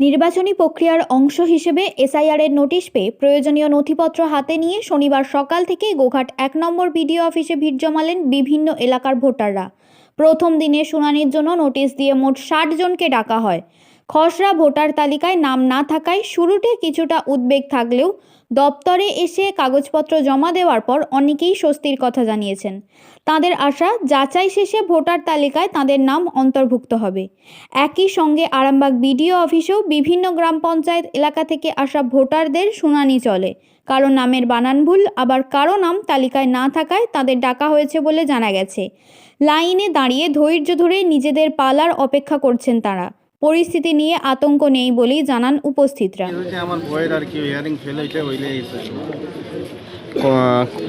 নির্বাচনী প্রক্রিয়ার অংশ হিসেবে এসআইআরের নোটিশ পেয়ে প্রয়োজনীয় নথিপত্র হাতে নিয়ে শনিবার সকাল থেকে গোঘাট এক নম্বর বিডিও অফিসে ভিড় জমালেন বিভিন্ন এলাকার ভোটাররা। প্রথম দিনে শুনানির জন্য নোটিশ দিয়ে মোট ষাট জনকে ডাকা হয়। খসড়া ভোটার তালিকায় নাম না থাকায় শুরুতে কিছুটা উদ্বেগ থাকলেও দপ্তরে এসে কাগজপত্র জমা দেওয়ার পর অনেকেই স্বস্তির কথা জানিয়েছেন। তাদের আশা, যাচাই শেষে ভোটার তালিকায় তাদের নাম অন্তর্ভুক্ত হবে। একই সঙ্গে আরামবাগ বিডিও অফিসেও বিভিন্ন গ্রাম পঞ্চায়েত এলাকা থেকে আসা ভোটারদের শুনানি চলে। কারও নামের বানান ভুল, আবার কারও নাম তালিকায় না থাকায় তাদের ডাকা হয়েছে বলে জানা গেছে। লাইনে দাঁড়িয়ে ধৈর্য ধরে নিজেদের পালার অপেক্ষা করছেন তারা। পরিস্থিতি নিয়ে আতঙ্ক নেই বলেই জানান উপস্থিতরা। আমার আর কি ইয়ারিং ফেলে ওইলে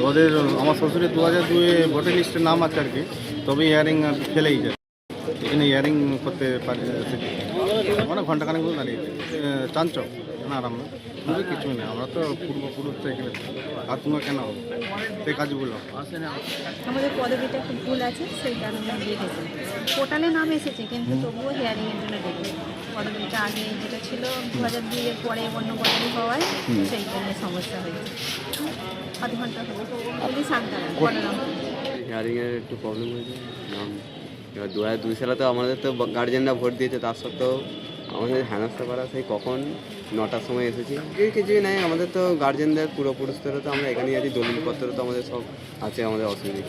ওদের আমার শ্বশুরের দু হাজার দুয়ে ভোটার লিস্টের নাম আছে আর কি তবে ইয়ারিং ফেলেই যায়। এখানে ইয়ারিং করতে পারে মানে ঘণ্টা খানেক দাঁড়িয়ে চাঞ্চক না, আরাম না কিছু নেই আমরা তো পূর্বপুরুষ তো এখানে আর তোমরা কেন হবে? সেই কাজগুলো। আমাদের পদবিটা একটু ভুল আছে সেই কারণে লিখেছি পোর্টালে নাম এসেছে কিন্তু তবুও হিয়ারিংয়ের জন্য ডেকেছি পদবিটা আগে যেটা ছিল দু হাজার দুইয়ের পরে অন্য বদলি হওয়ায় সেই জন্য সমস্যা হয়েছে। আধ ঘণ্টা হলো। বলি সান্তারা হিয়ারিংয়ের একটু প্রবলেম হয়েছে। নাম এবার দু হাজার দুই সালে তো আমাদের তো গার্জেনরা ভোট দিয়েছে তার সত্ত্বেও আমাদের হেনস্থা করা সেই কখন নটার সময় এসেছি। কিছুই নাই আমাদের তো গার্জেনদের পূর্বপুরুষদেরও তো আমরা এখানেই আছি দলিলপত্র তো আমাদের সব আছে আমাদের অসুবিধা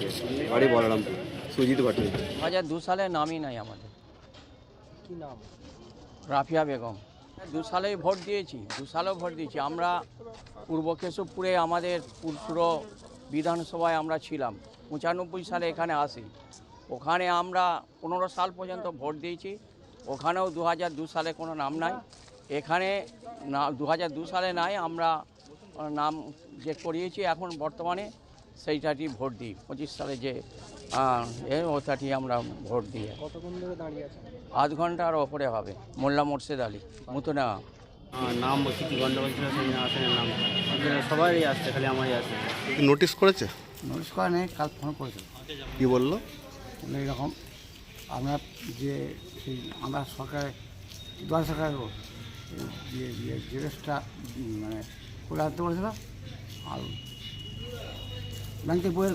বাড়ি বলরামপুর সুজিত ভট্টাচার্য দু হাজার দু সালে নামই নাই আমাদের। কি নাম? রাফিয়া বেগম। দু সালেই ভোট দিয়েছি দু সালেও ভোট দিয়েছি। আমরা পূর্ব কেশবপুরে আমাদের পুরপুর বিধানসভায় আমরা ছিলাম। পঁচানব্বই সালে এখানে আসি। ওখানে আমরা পনেরো সাল পর্যন্ত ভোট দিয়েছি। ওখানেও দু হাজার দু সালে কোনো নাম নাই। এখানে না দু হাজার দু সালে নাই আমরা নাম যে করিয়েছি এখন বর্তমানে সেইটাটি ভোট দিই। পঁচিশ সালে যে ওটাটি আমরা ভোট দিই। আধ ঘণ্টার ওপরে হবে মোল্লা মোর্শেদ আলী মুতনা। নাম বলছি কি গন্ডগোল ছিল সেই আসে নাম। সবাই আসছে খালি আমারই আসছে। নোটিশ করেছে? নোটিশ করা নেই কাল ফোন করেছিল কি বলল এরকম আমরা যে সেই আমরা সরকারে দশ সরকারের যে জিনিসটা মানে করে আনতে বলেছিল আর ব্যাংকে বইয়ের